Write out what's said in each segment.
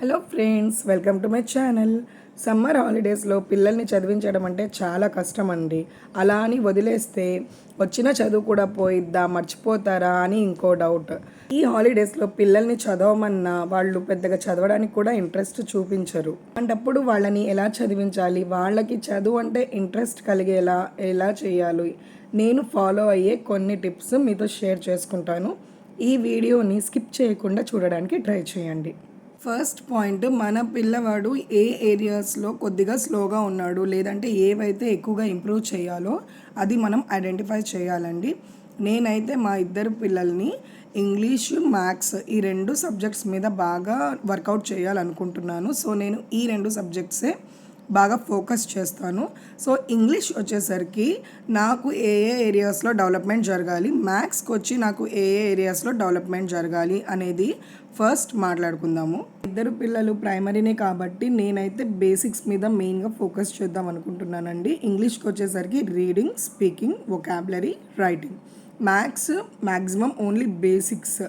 Hello friends welcome to my channel. Summer హాలిడేస్లో పిల్లల్ని చదివించడం అంటే చాలా కష్టం అండి అలా అని వదిలేస్తే వచ్చిన చదువు కూడా పోయిద్దా మర్చిపోతారా అని ఇంకో డౌట్ ఈ హాలిడేస్లో పిల్లల్ని చదవమన్నా వాళ్ళు పెద్దగా చదవడానికి కూడా ఇంట్రెస్ట్ చూపించరు. అంటప్పుడు వాళ్ళని ఎలా చదివించాలి? వాళ్ళకి చదువు అంటే ఇంట్రెస్ట్ కలిగేలా ఎలా చేయాలి? నేను ఫాలో అయ్యే కొన్ని టిప్స్ మీతో షేర్ చేసుకుంటాను. ఈ వీడియోని స్కిప్ చేయకుండా చూడడానికి ట్రై చేయండి. ఫస్ట్ పాయింట్ మన పిల్లవాడు ఏ ఏరియాస్లో కొద్దిగా స్లోగా ఉన్నాడు లేదంటే ఏవైతే ఎక్కువగా ఇంప్రూవ్ చేయాలో అది మనం ఐడెంటిఫై చేయాలండి. నేనైతే మా ఇద్దరు పిల్లల్ని ఇంగ్లీష్ మ్యాథ్స్ ఈ రెండు సబ్జెక్ట్స్ మీద బాగా వర్కౌట్ చేయాలనుకుంటున్నాను. సో నేను ఈ రెండు సబ్జెక్ట్సే బాగా ఫోకస్ చేస్తాను. సో ఇంగ్లీష్ వచ్చేసరికి నాకు ఏ ఏ ఏరియాస్లో డెవలప్మెంట్ జరగాలి మ్యాథ్స్కి వచ్చి నాకు ఏ ఏ ఏరియాస్లో డెవలప్మెంట్ జరగాలి అనేది ఫస్ట్ మాట్లాడుకుందాము. ఇద్దరు పిల్లలు ప్రైమరీనే కాబట్టి నేనైతే బేసిక్స్ మీద మెయిన్గా ఫోకస్ చేద్దాం అనుకుంటున్నానండి. ఇంగ్లీష్కి వచ్చేసరికి reading speaking vocabulary writing maths maximum only basics.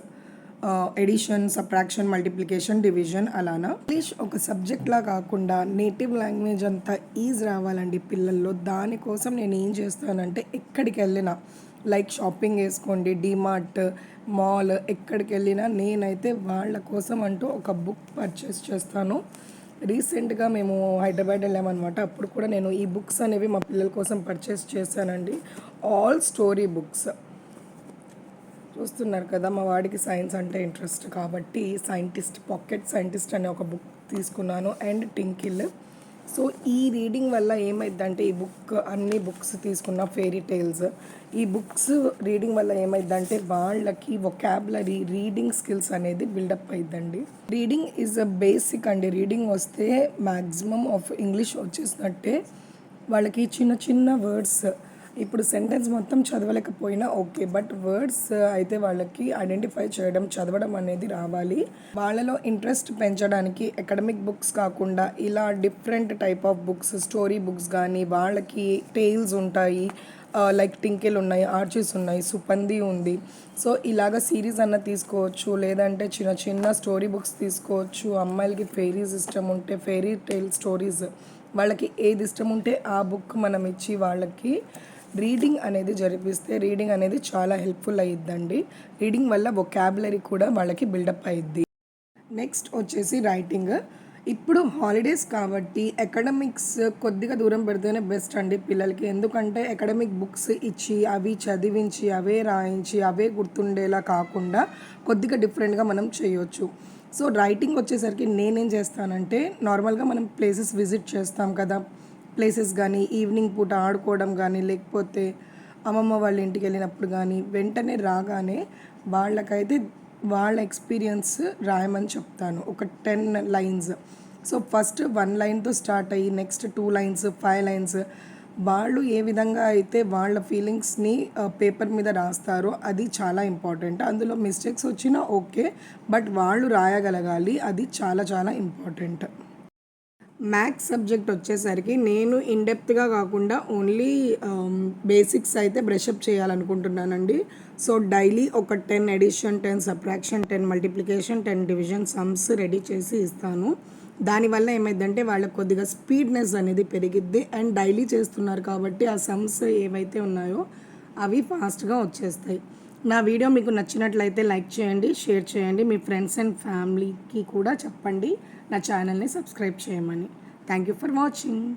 Addition subtraction multiplication division అలానా? ఇంగ్లీష్ ఒక సబ్జెక్ట్లా కాకుండా నేటివ్ లాంగ్వేజ్ అంతా ఈజ్ రావాలండి పిల్లల్లో. దానికోసం నేను ఏం చేస్తానంటే ఎక్కడికి వెళ్ళినా లైక్ షాపింగ్ వేసుకోండి డిమార్ట్ మాల్ ఎక్కడికి వెళ్ళినా నేనైతే వాళ్ళ కోసం అంటూ ఒక బుక్ పర్చేస్ చేస్తాను. రీసెంట్గా మేము హైదరాబాద్ వెళ్ళామన్నమాట. అప్పుడు కూడా నేను ఈ బుక్స్ అనేవి మా పిల్లల కోసం పర్చేస్ చేశానండి. ఆల్ స్టోరీ బుక్స్ చూస్తున్నారు కదా మా వాడికి సైన్స్ అంటే ఇంట్రెస్ట్. కాబట్టి సైంటిస్ట్ పాకెట్ సైంటిస్ట్ అనే ఒక బుక్ తీసుకున్నాను అండ్ టింకిల్. సో ఈ రీడింగ్ వల్ల ఏమైందంటే ఈ బుక్ అన్ని బుక్స్ తీసుకున్న ఫెయిరీ టైల్స్. ఈ బుక్స్ రీడింగ్ వల్ల ఏమైందంటే వాళ్ళకి వొకాబులరీ రీడింగ్ స్కిల్స్ అనేది బిల్డప్ అయిద్దండి. రీడింగ్ ఈజ్ అ బేసిక్ అండి. రీడింగ్ వస్తే మ్యాక్సిమం ఆఫ్ ఇంగ్లీష్ వచ్చేసినట్టే వాళ్ళకి చిన్న చిన్న వర్డ్స్ ఇప్పుడు సెంటెన్స్ మొత్తం చదవలేకపోయినా ఓకే బట్ వర్డ్స్ అయితే వాళ్ళకి ఐడెంటిఫై చేయడం చదవడం అనేది రావాలి. వాళ్ళలో ఇంట్రెస్ట్ పెంచడానికి అకాడమిక్ బుక్స్ కాకుండా ఇలా different type of books story books కానీ వాళ్ళకి టేల్స్ ఉంటాయి. లైక్ టింకెల్ ఉన్నాయి ఆర్చిస్ ఉన్నాయి సుపంది ఉంది. సో ఇలాగ సిరీస్ అన్న తీసుకోవచ్చు లేదంటే చిన్న చిన్న స్టోరీ బుక్స్ తీసుకోవచ్చు. అమ్మాయిలకి ఫెయిరీస్ ఇష్టం ఉంటే ఫెయిరీ టైల్ స్టోరీస్ వాళ్ళకి ఏది ఇష్టం ఉంటే ఆ బుక్ మనం ఇచ్చి వాళ్ళకి రీడింగ్ అనేది జరిపిస్తే రీడింగ్ అనేది చాలా హెల్ప్ఫుల్ అయ్యిద్దండి రీడింగ్ వల్ల వొకాబులరీ కూడా వాళ్ళకి బిల్డప్ అయ్యిద్ది నెక్స్ట్ వచ్చేసి రైటింగ్ ఇప్పుడు హాలిడేస్ కాబట్టి అకాడమిక్స్ కొద్దిగా దూరం పెడితేనే బెస్ట్ అండి పిల్లలకి. ఎందుకంటే అకాడమిక్ బుక్స్ ఇచ్చి అవి చదివించి అవే రాయించి అవే గుర్తుండేలా కాకుండా కొద్దిగా డిఫరెంట్గా మనం చేయొచ్చు. సో రైటింగ్ వచ్చేసరికి నేనేం చేస్తానంటే నార్మల్గా మనం ప్లేసెస్ విజిట్ చేస్తాం కదా. ప్లేసెస్ కానీ ఈవినింగ్ పూట ఆడుకోవడం కానీ లేకపోతే అమ్మమ్మ వాళ్ళ ఇంటికి వెళ్ళినప్పుడు కానీ వెంటనే రాగానే వాళ్ళకైతే వాళ్ళ ఎక్స్పీరియన్స్ రాయమని చెప్తాను. ఒక ten lines so first one లైన్తో start అయ్యి next two lines five lines వాళ్ళు ఏ విధంగా అయితే వాళ్ళ ఫీలింగ్స్ని పేపర్ మీద రాస్తారో అది చాలా ఇంపార్టెంట్ అందులో మిస్టేక్స్ వచ్చినా ఓకే బట్ వాళ్ళు రాయగలగాలి. అది చాలా చాలా ఇంపార్టెంట్ మ్యాథ్స్ సబ్జెక్ట్ వచ్చేసరికి నేను ఇన్డెప్త్గా కాకుండా ఓన్లీ బేసిక్స్ um, అయితే బ్రషప్ చేయాలనుకుంటున్నానండి. సో డైలీ ఒక ten addition ten subtraction ten multiplication ten division sums ready చేసి ఇస్తాను. దానివల్ల ఏమైందంటే వాళ్ళకి కొద్దిగా స్పీడ్నెస్ అనేది పెరిగిద్ది. అండ్ డైలీ చేస్తున్నారు కాబట్టి ఆ సమ్స్ ఏవైతే ఉన్నాయో అవి ఫాస్ట్గా వచ్చేస్తాయి. నా వీడియో మీకు నచ్చినట్లయితే లైక్ చేయండి షేర్ చేయండి. మీ ఫ్రెండ్స్ అండ్ ఫ్యామిలీకి కూడా చెప్పండి. నా ఛానల్ని సబ్స్క్రైబ్ చేయమని. Thank you for watching.